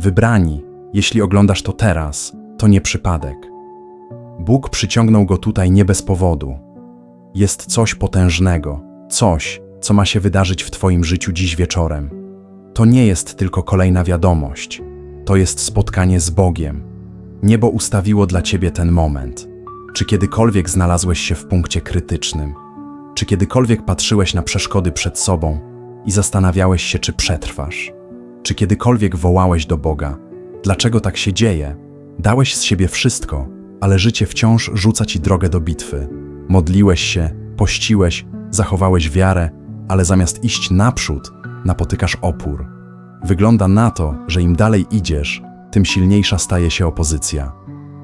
wybrani, jeśli oglądasz to teraz, to nie przypadek. Bóg przyciągnął go tutaj nie bez powodu. Jest coś potężnego, coś, co ma się wydarzyć w Twoim życiu dziś wieczorem. To nie jest tylko kolejna wiadomość, to jest spotkanie z Bogiem. Niebo ustawiło dla Ciebie ten moment. Czy kiedykolwiek znalazłeś się w punkcie krytycznym? Czy kiedykolwiek patrzyłeś na przeszkody przed sobą i zastanawiałeś się, czy przetrwasz? Czy kiedykolwiek wołałeś do Boga? Dlaczego tak się dzieje? Dałeś z siebie wszystko, ale życie wciąż rzuca ci drogę do bitwy. Modliłeś się, pościłeś, zachowałeś wiarę, ale zamiast iść naprzód, napotykasz opór. Wygląda na to, że im dalej idziesz, tym silniejsza staje się opozycja.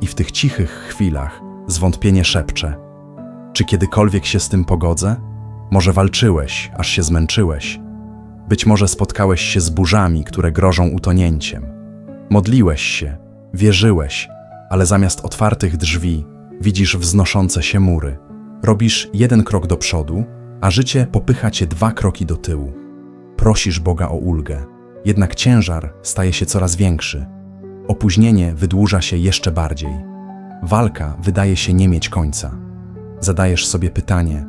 I w tych cichych chwilach zwątpienie szepcze. Czy kiedykolwiek się z tym pogodzę? Może walczyłeś, aż się zmęczyłeś. Być może spotkałeś się z burzami, które grożą utonięciem. Modliłeś się, wierzyłeś, ale zamiast otwartych drzwi widzisz wznoszące się mury. Robisz jeden krok do przodu, a życie popycha cię dwa kroki do tyłu. Prosisz Boga o ulgę, jednak ciężar staje się coraz większy. Opóźnienie wydłuża się jeszcze bardziej. Walka wydaje się nie mieć końca. Zadajesz sobie pytanie: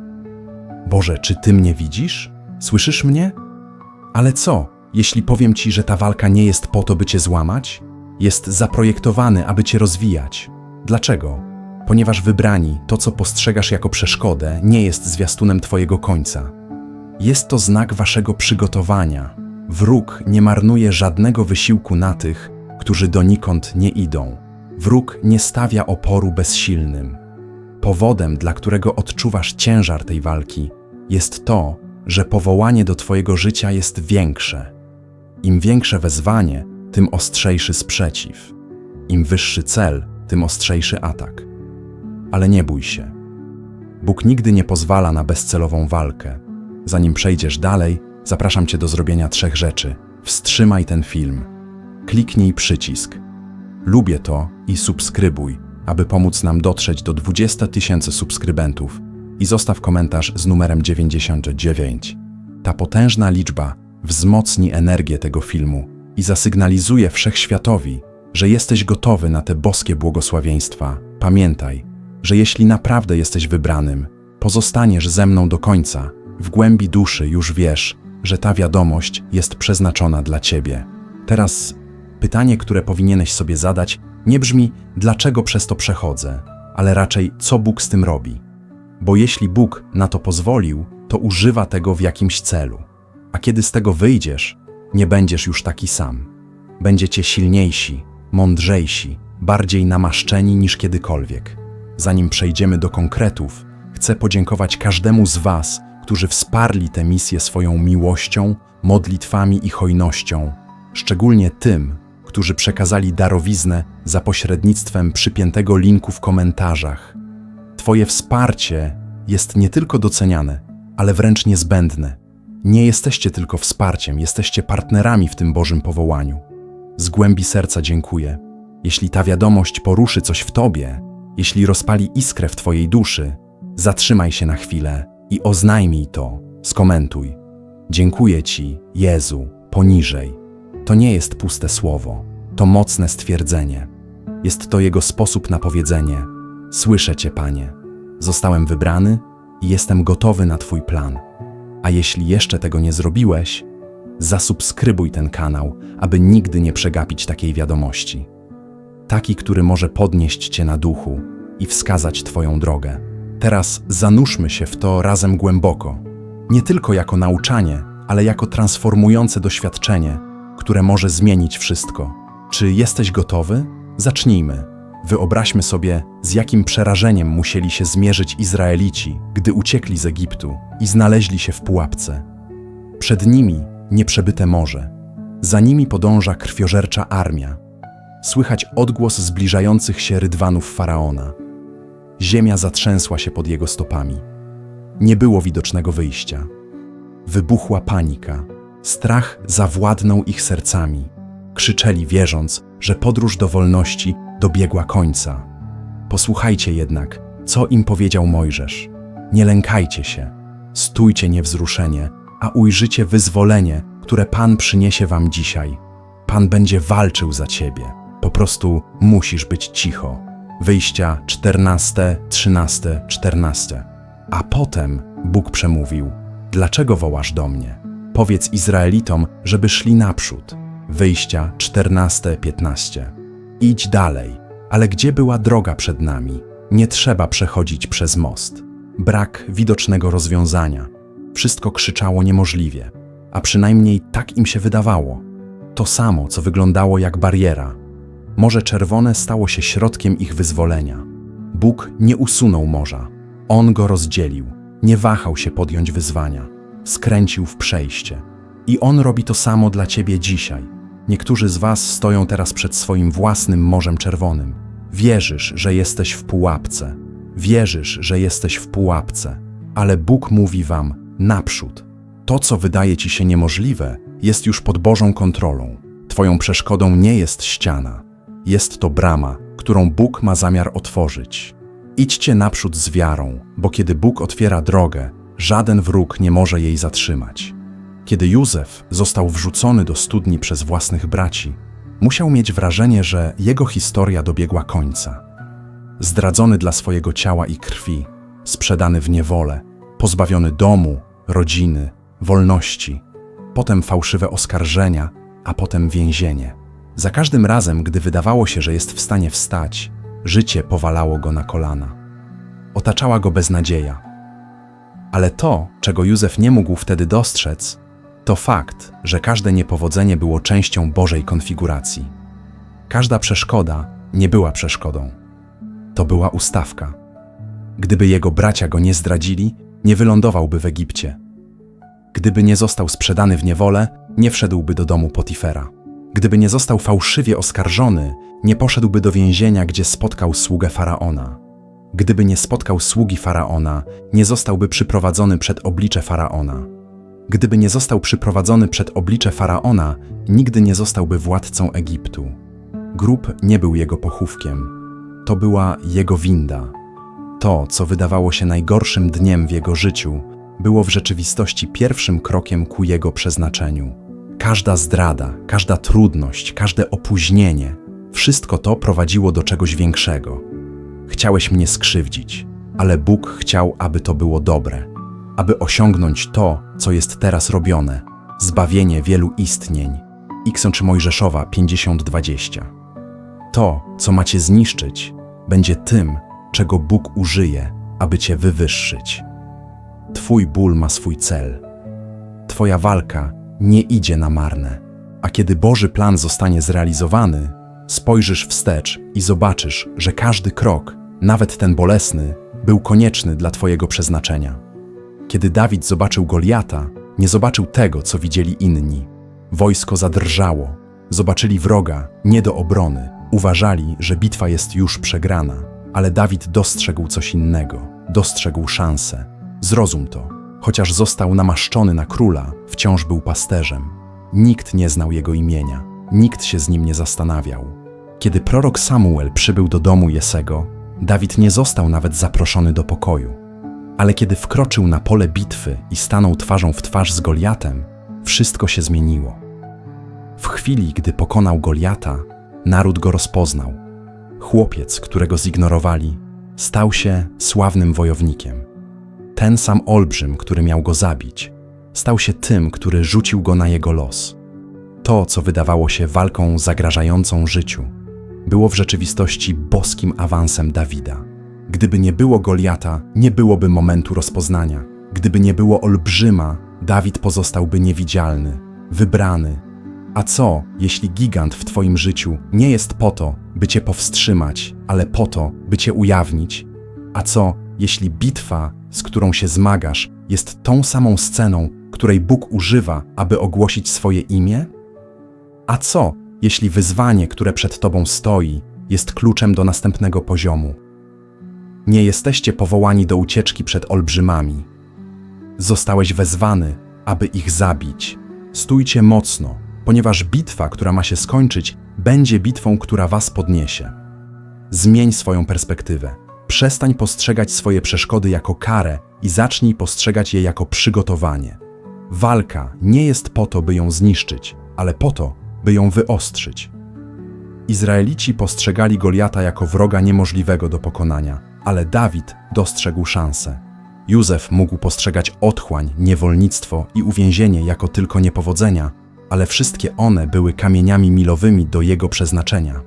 Boże, czy ty mnie widzisz? Słyszysz mnie? Ale co, jeśli powiem ci, że ta walka nie jest po to, by cię złamać? Jest zaprojektowany, aby cię rozwijać. Dlaczego? Ponieważ wybrani, to co postrzegasz jako przeszkodę, nie jest zwiastunem twojego końca. Jest to znak waszego przygotowania. Wróg nie marnuje żadnego wysiłku na tych, którzy donikąd nie idą. Wróg nie stawia oporu bezsilnym. Powodem, dla którego odczuwasz ciężar tej walki, jest to, że powołanie do Twojego życia jest większe. Im większe wezwanie, tym ostrzejszy sprzeciw. Im wyższy cel, tym ostrzejszy atak. Ale nie bój się. Bóg nigdy nie pozwala na bezcelową walkę. Zanim przejdziesz dalej, zapraszam Cię do zrobienia trzech rzeczy. Wstrzymaj ten film. Kliknij przycisk. Lubię to i subskrybuj, aby pomóc nam dotrzeć do 20 tysięcy subskrybentów i zostaw komentarz z numerem 99. Ta potężna liczba wzmocni energię tego filmu i zasygnalizuje wszechświatowi, że jesteś gotowy na te boskie błogosławieństwa. Pamiętaj, że jeśli naprawdę jesteś wybranym, pozostaniesz ze mną do końca. W głębi duszy już wiesz, że ta wiadomość jest przeznaczona dla ciebie. Teraz pytanie, które powinieneś sobie zadać, nie brzmi, dlaczego przez to przechodzę, ale raczej, co Bóg z tym robi. Bo jeśli Bóg na to pozwolił, to używa tego w jakimś celu. A kiedy z tego wyjdziesz, nie będziesz już taki sam. Będziecie silniejsi, mądrzejsi, bardziej namaszczeni niż kiedykolwiek. Zanim przejdziemy do konkretów, chcę podziękować każdemu z Was, którzy wsparli tę misję swoją miłością, modlitwami i hojnością, szczególnie tym, którzy przekazali darowiznę za pośrednictwem przypiętego linku w komentarzach. Twoje wsparcie jest nie tylko doceniane, ale wręcz niezbędne. Nie jesteście tylko wsparciem, jesteście partnerami w tym Bożym powołaniu. Z głębi serca dziękuję. Jeśli ta wiadomość poruszy coś w tobie, jeśli rozpali iskrę w twojej duszy, zatrzymaj się na chwilę i oznajmij to, skomentuj. Dziękuję Ci, Jezu, poniżej. To nie jest puste słowo, to mocne stwierdzenie. Jest to Jego sposób na powiedzenie: Słyszę Cię, Panie. Zostałem wybrany i jestem gotowy na Twój plan. A jeśli jeszcze tego nie zrobiłeś, zasubskrybuj ten kanał, aby nigdy nie przegapić takiej wiadomości. Taki, który może podnieść Cię na duchu i wskazać Twoją drogę. Teraz zanurzmy się w to razem głęboko, nie tylko jako nauczanie, ale jako transformujące doświadczenie, które może zmienić wszystko. Czy jesteś gotowy? Zacznijmy. Wyobraźmy sobie, z jakim przerażeniem musieli się zmierzyć Izraelici, gdy uciekli z Egiptu i znaleźli się w pułapce. Przed nimi nieprzebyte morze, za nimi podąża krwiożercza armia. Słychać odgłos zbliżających się rydwanów faraona. Ziemia zatrzęsła się pod jego stopami. Nie było widocznego wyjścia. Wybuchła panika. Strach zawładnął ich sercami. Krzyczeli, wierząc, że podróż do wolności dobiegła końca. Posłuchajcie jednak, co im powiedział Mojżesz. Nie lękajcie się, stójcie niewzruszenie, a ujrzycie wyzwolenie, które Pan przyniesie wam dzisiaj. Pan będzie walczył za ciebie. Po prostu musisz być cicho. Wyjścia 14, 13, 14. A potem Bóg przemówił: Dlaczego wołasz do mnie? Powiedz Izraelitom, żeby szli naprzód. Wyjścia 14, 15. Idź dalej, ale gdzie była droga przed nami? Nie trzeba przechodzić przez most. Brak widocznego rozwiązania. Wszystko krzyczało niemożliwie, a przynajmniej tak im się wydawało. To samo, co wyglądało jak bariera. Morze Czerwone stało się środkiem ich wyzwolenia. Bóg nie usunął morza. On go rozdzielił. Nie wahał się podjąć wyzwania. Skręcił w przejście. I On robi to samo dla ciebie dzisiaj. Niektórzy z was stoją teraz przed swoim własnym Morzem Czerwonym. Wierzysz, że jesteś w pułapce. Wierzysz, że jesteś w pułapce. Ale Bóg mówi wam naprzód. To, co wydaje ci się niemożliwe, jest już pod Bożą kontrolą. Twoją przeszkodą nie jest ściana. Jest to brama, którą Bóg ma zamiar otworzyć. Idźcie naprzód z wiarą, bo kiedy Bóg otwiera drogę, żaden wróg nie może jej zatrzymać. Kiedy Józef został wrzucony do studni przez własnych braci, musiał mieć wrażenie, że jego historia dobiegła końca. Zdradzony dla swojego ciała i krwi, sprzedany w niewolę, pozbawiony domu, rodziny, wolności, potem fałszywe oskarżenia, a potem więzienie. Za każdym razem, gdy wydawało się, że jest w stanie wstać, życie powalało go na kolana. Otaczała go beznadzieja. Ale to, czego Józef nie mógł wtedy dostrzec, to fakt, że każde niepowodzenie było częścią Bożej konfiguracji. Każda przeszkoda nie była przeszkodą. To była ustawka. Gdyby jego bracia go nie zdradzili, nie wylądowałby w Egipcie. Gdyby nie został sprzedany w niewolę, nie wszedłby do domu Potifera. Gdyby nie został fałszywie oskarżony, nie poszedłby do więzienia, gdzie spotkał sługę faraona. Gdyby nie spotkał sługi faraona, nie zostałby przyprowadzony przed oblicze faraona. Gdyby nie został przyprowadzony przed oblicze faraona, nigdy nie zostałby władcą Egiptu. Grób nie był jego pochówkiem, to była jego winda. To, co wydawało się najgorszym dniem w jego życiu, było w rzeczywistości pierwszym krokiem ku jego przeznaczeniu. Każda zdrada, każda trudność, każde opóźnienie wszystko to prowadziło do czegoś większego. Chciałeś mnie skrzywdzić, ale Bóg chciał, aby to było dobre, aby osiągnąć to, co jest teraz robione zbawienie wielu istnień. Ikson czy Mojżeszowa 50-20. To, co macie zniszczyć, będzie tym, czego Bóg użyje, aby cię wywyższyć. Twój ból ma swój cel. Twoja walka nie idzie na marne. A kiedy Boży plan zostanie zrealizowany, spojrzysz wstecz i zobaczysz, że każdy krok, nawet ten bolesny, był konieczny dla Twojego przeznaczenia. Kiedy Dawid zobaczył Goliata, nie zobaczył tego, co widzieli inni. Wojsko zadrżało, zobaczyli wroga nie do obrony, uważali, że bitwa jest już przegrana, ale Dawid dostrzegł coś innego, dostrzegł szansę. Zrozum to. Chociaż został namaszczony na króla, wciąż był pasterzem. Nikt nie znał jego imienia, nikt się z nim nie zastanawiał. Kiedy prorok Samuel przybył do domu Jesego, Dawid nie został nawet zaproszony do pokoju. Ale kiedy wkroczył na pole bitwy i stanął twarzą w twarz z Goliatem, wszystko się zmieniło. W chwili, gdy pokonał Goliata, naród go rozpoznał. Chłopiec, którego zignorowali, stał się sławnym wojownikiem. Ten sam olbrzym, który miał go zabić, stał się tym, który rzucił go na jego los. To, co wydawało się walką zagrażającą życiu, było w rzeczywistości boskim awansem Dawida. Gdyby nie było Goliata, nie byłoby momentu rozpoznania. Gdyby nie było olbrzyma, Dawid pozostałby niewidzialny, wybrany. A co, jeśli gigant w Twoim życiu nie jest po to, by Cię powstrzymać, ale po to, by Cię ujawnić? A co, jeśli bitwa, z którą się zmagasz, jest tą samą sceną, której Bóg używa, aby ogłosić swoje imię? A co, jeśli wyzwanie, które przed Tobą stoi, jest kluczem do następnego poziomu? Nie jesteście powołani do ucieczki przed olbrzymami. Zostałeś wezwany, aby ich zabić. Stójcie mocno, ponieważ bitwa, która ma się skończyć, będzie bitwą, która Was podniesie. Zmień swoją perspektywę. Przestań postrzegać swoje przeszkody jako karę i zacznij postrzegać je jako przygotowanie. Walka nie jest po to, by ją zniszczyć, ale po to, by ją wyostrzyć. Izraelici postrzegali Goliata jako wroga niemożliwego do pokonania, ale Dawid dostrzegł szansę. Józef mógł postrzegać otchłań, niewolnictwo i uwięzienie jako tylko niepowodzenia, ale wszystkie one były kamieniami milowymi do jego przeznaczenia.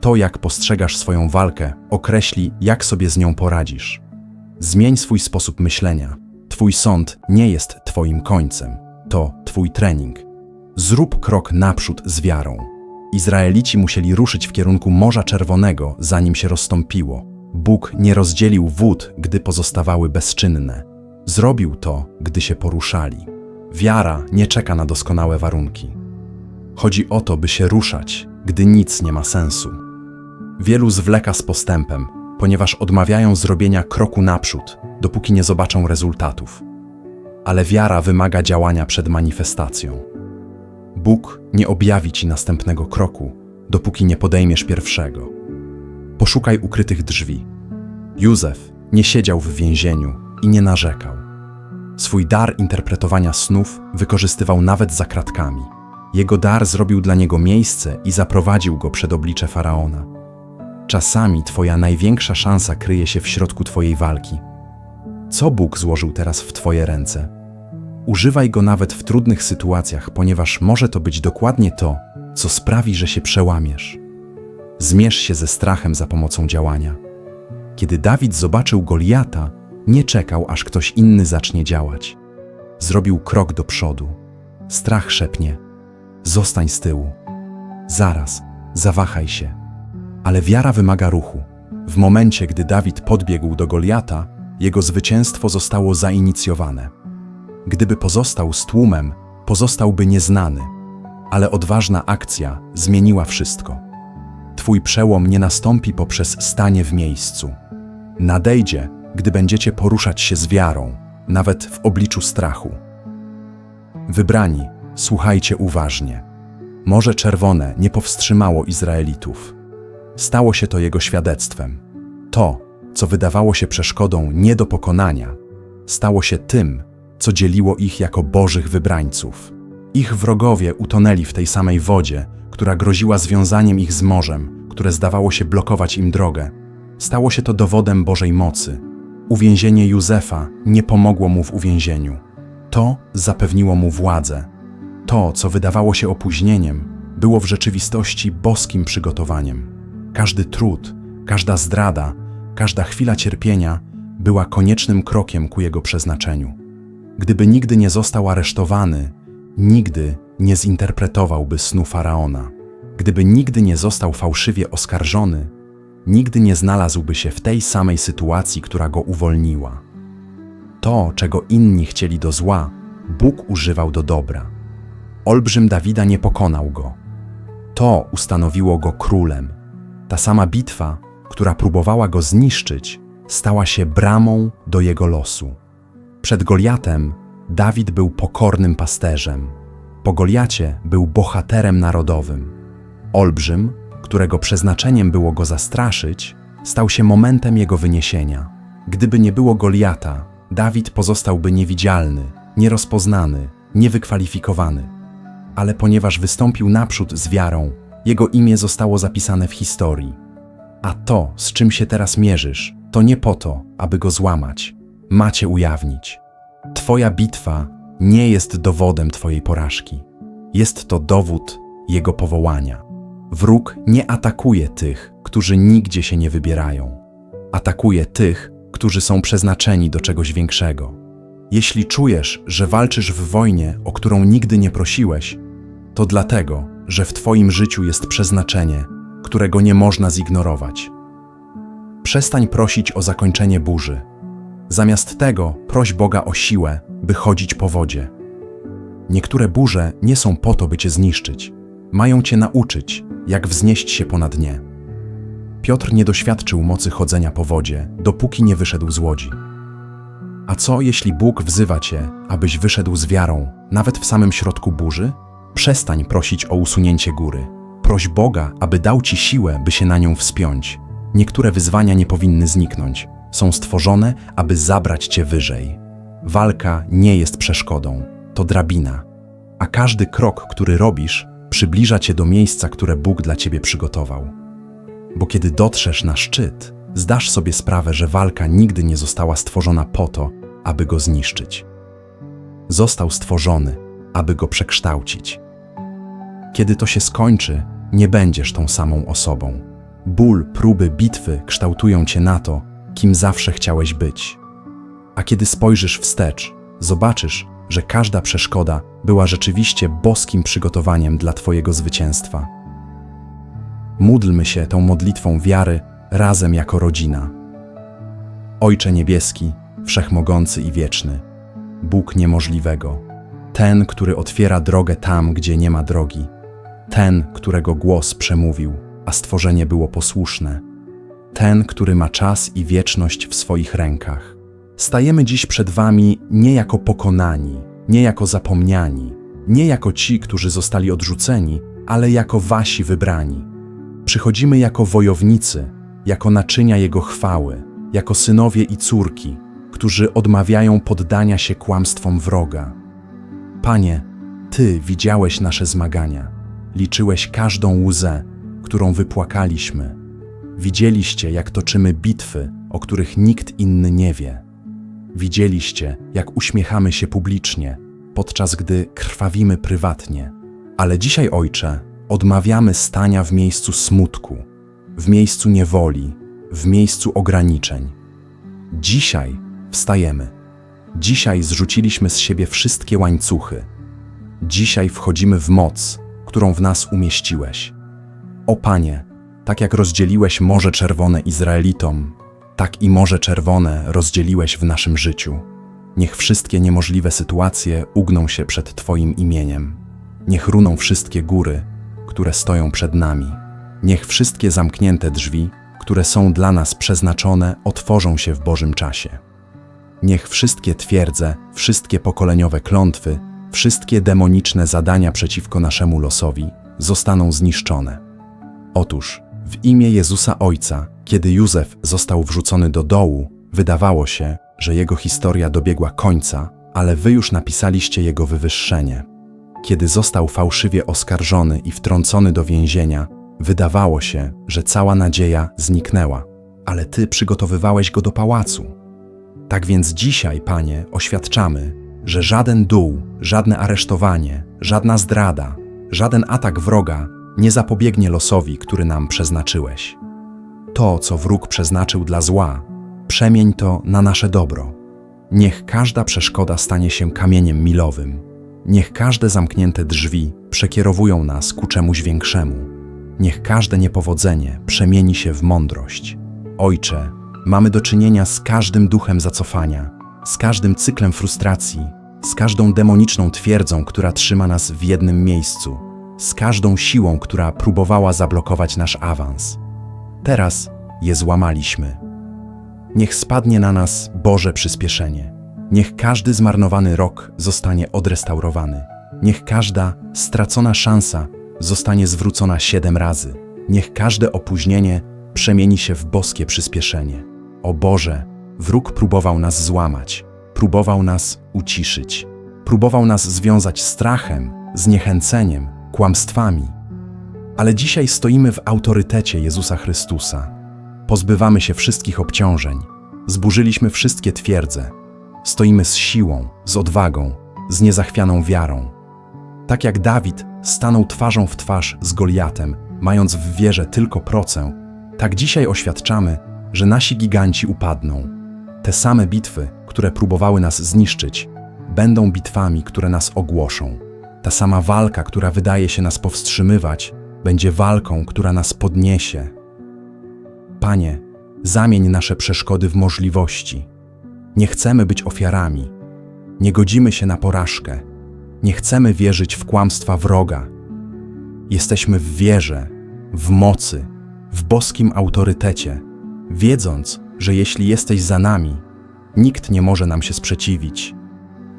To, jak postrzegasz swoją walkę, określi, jak sobie z nią poradzisz. Zmień swój sposób myślenia. Twój sąd nie jest Twoim końcem, to Twój trening. Zrób krok naprzód z wiarą. Izraelici musieli ruszyć w kierunku Morza Czerwonego, zanim się rozstąpiło. Bóg nie rozdzielił wód, gdy pozostawały bezczynne. Zrobił to, gdy się poruszali. Wiara nie czeka na doskonałe warunki. Chodzi o to, by się ruszać, gdy nic nie ma sensu. Wielu zwleka z postępem, ponieważ odmawiają zrobienia kroku naprzód, dopóki nie zobaczą rezultatów. Ale wiara wymaga działania przed manifestacją. Bóg nie objawi ci następnego kroku, dopóki nie podejmiesz pierwszego. Poszukaj ukrytych drzwi. Józef nie siedział w więzieniu i nie narzekał. Swój dar interpretowania snów wykorzystywał nawet za kratkami. Jego dar zrobił dla niego miejsce i zaprowadził go przed oblicze faraona. Czasami Twoja największa szansa kryje się w środku Twojej walki. Co Bóg złożył teraz w Twoje ręce? Używaj go nawet w trudnych sytuacjach, ponieważ może to być dokładnie to, co sprawi, że się przełamiesz. Zmierz się ze strachem za pomocą działania. Kiedy Dawid zobaczył Goliata, nie czekał, aż ktoś inny zacznie działać. Zrobił krok do przodu. Strach szepnie: Zostań z tyłu. Zaraz, zawahaj się. Ale wiara wymaga ruchu. W momencie, gdy Dawid podbiegł do Goliata, jego zwycięstwo zostało zainicjowane. Gdyby pozostał z tłumem, pozostałby nieznany, ale odważna akcja zmieniła wszystko. Twój przełom nie nastąpi poprzez stanie w miejscu. Nadejdzie, gdy będziecie poruszać się z wiarą, nawet w obliczu strachu. Wybrani, słuchajcie uważnie. Morze Czerwone nie powstrzymało Izraelitów. Stało się to jego świadectwem. To, co wydawało się przeszkodą nie do pokonania, stało się tym, co dzieliło ich jako bożych wybrańców. Ich wrogowie utonęli w tej samej wodzie, która groziła związaniem ich z morzem, które zdawało się blokować im drogę. Stało się to dowodem Bożej mocy. Uwięzienie Józefa nie pomogło mu w uwięzieniu. To zapewniło mu władzę. To, co wydawało się opóźnieniem, było w rzeczywistości boskim przygotowaniem. Każdy trud, każda zdrada, każda chwila cierpienia była koniecznym krokiem ku jego przeznaczeniu. Gdyby nigdy nie został aresztowany, nigdy nie zinterpretowałby snu faraona. Gdyby nigdy nie został fałszywie oskarżony, nigdy nie znalazłby się w tej samej sytuacji, która go uwolniła. To, czego inni chcieli do zła, Bóg używał do dobra. Olbrzym Dawida nie pokonał go. To ustanowiło go królem. Ta sama bitwa, która próbowała go zniszczyć, stała się bramą do jego losu. Przed Goliatem Dawid był pokornym pasterzem. Po Goliacie był bohaterem narodowym. Olbrzym, którego przeznaczeniem było go zastraszyć, stał się momentem jego wyniesienia. Gdyby nie było Goliata, Dawid pozostałby niewidzialny, nierozpoznany, niewykwalifikowany. Ale ponieważ wystąpił naprzód z wiarą, jego imię zostało zapisane w historii. A to, z czym się teraz mierzysz, to nie po to, aby go złamać. Macie ujawnić. Twoja bitwa nie jest dowodem Twojej porażki. Jest to dowód Jego powołania. Wróg nie atakuje tych, którzy nigdzie się nie wybierają. Atakuje tych, którzy są przeznaczeni do czegoś większego. Jeśli czujesz, że walczysz w wojnie, o którą nigdy nie prosiłeś, to dlatego, że w Twoim życiu jest przeznaczenie, którego nie można zignorować. Przestań prosić o zakończenie burzy. Zamiast tego proś Boga o siłę, by chodzić po wodzie. Niektóre burze nie są po to, by cię zniszczyć. Mają cię nauczyć, jak wznieść się ponad nie. Piotr nie doświadczył mocy chodzenia po wodzie, dopóki nie wyszedł z łodzi. A co jeśli Bóg wzywa cię, abyś wyszedł z wiarą, nawet w samym środku burzy? Przestań prosić o usunięcie góry. Proś Boga, aby dał ci siłę, by się na nią wspiąć. Niektóre wyzwania nie powinny zniknąć. Są stworzone, aby zabrać cię wyżej. Walka nie jest przeszkodą, to drabina. A każdy krok, który robisz, przybliża cię do miejsca, które Bóg dla ciebie przygotował. Bo kiedy dotrzesz na szczyt, zdasz sobie sprawę, że walka nigdy nie została stworzona po to, aby go zniszczyć. Został stworzony, aby go przekształcić. Kiedy to się skończy, nie będziesz tą samą osobą. Ból, próby, bitwy kształtują cię na to, kim zawsze chciałeś być. A kiedy spojrzysz wstecz, zobaczysz, że każda przeszkoda była rzeczywiście boskim przygotowaniem dla Twojego zwycięstwa. Módlmy się tą modlitwą wiary razem jako rodzina. Ojcze Niebieski, Wszechmogący i Wieczny, Bóg niemożliwego, ten, który otwiera drogę tam, gdzie nie ma drogi, ten, którego głos przemówił, a stworzenie było posłuszne, ten, który ma czas i wieczność w swoich rękach. Stajemy dziś przed Wami nie jako pokonani, nie jako zapomniani, nie jako ci, którzy zostali odrzuceni, ale jako Wasi wybrani. Przychodzimy jako wojownicy, jako naczynia Jego chwały, jako synowie i córki, którzy odmawiają poddania się kłamstwom wroga. Panie, Ty widziałeś nasze zmagania, liczyłeś każdą łzę, którą wypłakaliśmy. Widzieliście, jak toczymy bitwy, o których nikt inny nie wie. Widzieliście, jak uśmiechamy się publicznie, podczas gdy krwawimy prywatnie. Ale dzisiaj, Ojcze, odmawiamy stania w miejscu smutku, w miejscu niewoli, w miejscu ograniczeń. Dzisiaj wstajemy. Dzisiaj zrzuciliśmy z siebie wszystkie łańcuchy. Dzisiaj wchodzimy w moc, którą w nas umieściłeś. O Panie, tak jak rozdzieliłeś Morze Czerwone Izraelitom, tak i Morze Czerwone rozdzieliłeś w naszym życiu. Niech wszystkie niemożliwe sytuacje ugną się przed Twoim imieniem. Niech runą wszystkie góry, które stoją przed nami. Niech wszystkie zamknięte drzwi, które są dla nas przeznaczone, otworzą się w Bożym czasie. Niech wszystkie twierdze, wszystkie pokoleniowe klątwy, wszystkie demoniczne zadania przeciwko naszemu losowi zostaną zniszczone. Otóż, w imię Jezusa Ojca, kiedy Józef został wrzucony do dołu, wydawało się, że jego historia dobiegła końca, ale wy już napisaliście jego wywyższenie. Kiedy został fałszywie oskarżony i wtrącony do więzienia, wydawało się, że cała nadzieja zniknęła, ale ty przygotowywałeś go do pałacu. Tak więc dzisiaj, panie, oświadczamy, że żaden dół, żadne aresztowanie, żadna zdrada, żaden atak wroga nie zapobiegnie losowi, który nam przeznaczyłeś. To, co wróg przeznaczył dla zła, przemień to na nasze dobro. Niech każda przeszkoda stanie się kamieniem milowym. Niech każde zamknięte drzwi przekierowują nas ku czemuś większemu. Niech każde niepowodzenie przemieni się w mądrość. Ojcze, mamy do czynienia z każdym duchem zacofania, z każdym cyklem frustracji, z każdą demoniczną twierdzą, która trzyma nas w jednym miejscu, z każdą siłą, która próbowała zablokować nasz awans. Teraz je złamaliśmy. Niech spadnie na nas Boże przyspieszenie. Niech każdy zmarnowany rok zostanie odrestaurowany. Niech każda stracona szansa zostanie zwrócona siedem razy. Niech każde opóźnienie przemieni się w boskie przyspieszenie. O Boże, wróg próbował nas złamać, próbował nas uciszyć, próbował nas związać strachem, zniechęceniem, kłamstwami. Ale dzisiaj stoimy w autorytecie Jezusa Chrystusa. Pozbywamy się wszystkich obciążeń, zburzyliśmy wszystkie twierdze, stoimy z siłą, z odwagą, z niezachwianą wiarą. Tak jak Dawid stanął twarzą w twarz z Goliatem, mając w wierze tylko procę, tak dzisiaj oświadczamy, że nasi giganci upadną. Te same bitwy, które próbowały nas zniszczyć, będą bitwami, które nas ogłoszą. Ta sama walka, która wydaje się nas powstrzymywać, będzie walką, która nas podniesie. Panie, zamień nasze przeszkody w możliwości. Nie chcemy być ofiarami. Nie godzimy się na porażkę. Nie chcemy wierzyć w kłamstwa wroga. Jesteśmy w wierze, w mocy, w boskim autorytecie, wiedząc, że jeśli jesteś za nami, nikt nie może nam się sprzeciwić.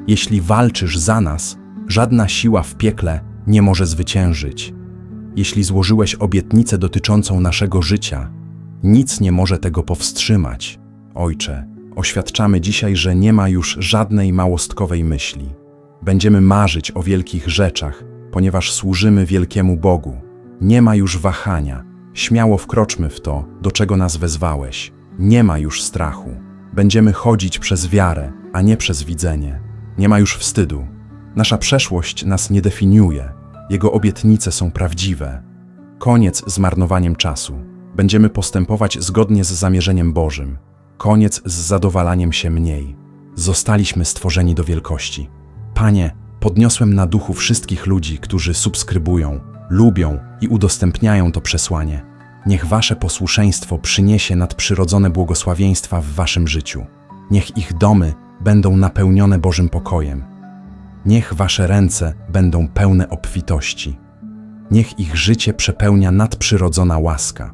Jeśli walczysz za nas, żadna siła w piekle nie może zwyciężyć. Jeśli złożyłeś obietnicę dotyczącą naszego życia, nic nie może tego powstrzymać. Ojcze, oświadczamy dzisiaj, że nie ma już żadnej małostkowej myśli. Będziemy marzyć o wielkich rzeczach, ponieważ służymy wielkiemu Bogu. Nie ma już wahania. Śmiało wkroczmy w to, do czego nas wezwałeś. Nie ma już strachu. Będziemy chodzić przez wiarę, a nie przez widzenie. Nie ma już wstydu. Nasza przeszłość nas nie definiuje. Jego obietnice są prawdziwe. Koniec z marnowaniem czasu. Będziemy postępować zgodnie z zamierzeniem Bożym. Koniec z zadowalaniem się mniej. Zostaliśmy stworzeni do wielkości. Panie, podniosłem na duchu wszystkich ludzi, którzy subskrybują, lubią i udostępniają to przesłanie. Niech Wasze posłuszeństwo przyniesie nadprzyrodzone błogosławieństwa w Waszym życiu. Niech ich domy będą napełnione Bożym pokojem. Niech Wasze ręce będą pełne obfitości. Niech ich życie przepełnia nadprzyrodzona łaska.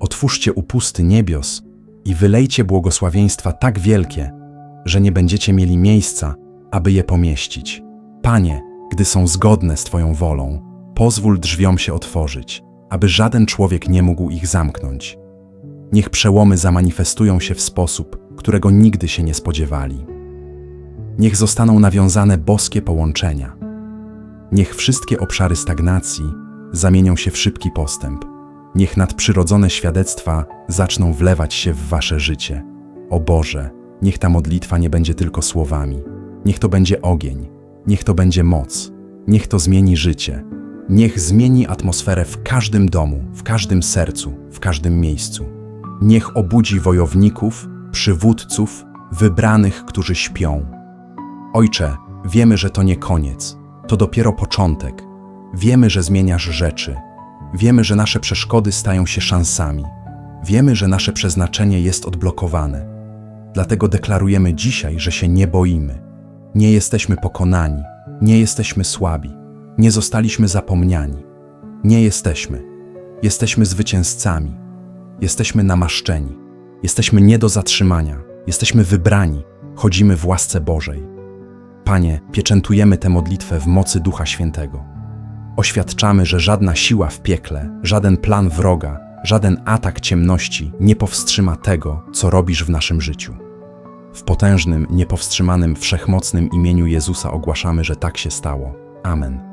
Otwórzcie upusty niebios i wylejcie błogosławieństwa tak wielkie, że nie będziecie mieli miejsca, aby je pomieścić. Panie, gdy są zgodne z Twoją wolą, pozwól drzwiom się otworzyć, aby żaden człowiek nie mógł ich zamknąć. Niech przełomy zamanifestują się w sposób, którego nigdy się nie spodziewali. Niech zostaną nawiązane boskie połączenia. Niech wszystkie obszary stagnacji zamienią się w szybki postęp. Niech nadprzyrodzone świadectwa zaczną wlewać się w wasze życie. O Boże, niech ta modlitwa nie będzie tylko słowami. Niech to będzie ogień, niech to będzie moc, niech to zmieni życie. Niech zmieni atmosferę w każdym domu, w każdym sercu, w każdym miejscu. Niech obudzi wojowników, przywódców, wybranych, którzy śpią. Ojcze, wiemy, że to nie koniec, to dopiero początek. Wiemy, że zmieniasz rzeczy. Wiemy, że nasze przeszkody stają się szansami. Wiemy, że nasze przeznaczenie jest odblokowane. Dlatego deklarujemy dzisiaj, że się nie boimy. Nie jesteśmy pokonani, nie jesteśmy słabi, nie zostaliśmy zapomniani. Nie jesteśmy. Jesteśmy zwycięzcami. Jesteśmy namaszczeni. Jesteśmy nie do zatrzymania. Jesteśmy wybrani. Chodzimy w łasce Bożej. Panie, pieczętujemy tę modlitwę w mocy Ducha Świętego. Oświadczamy, że żadna siła w piekle, żaden plan wroga, żaden atak ciemności nie powstrzyma tego, co robisz w naszym życiu. W potężnym, niepowstrzymanym, wszechmocnym imieniu Jezusa ogłaszamy, że tak się stało. Amen.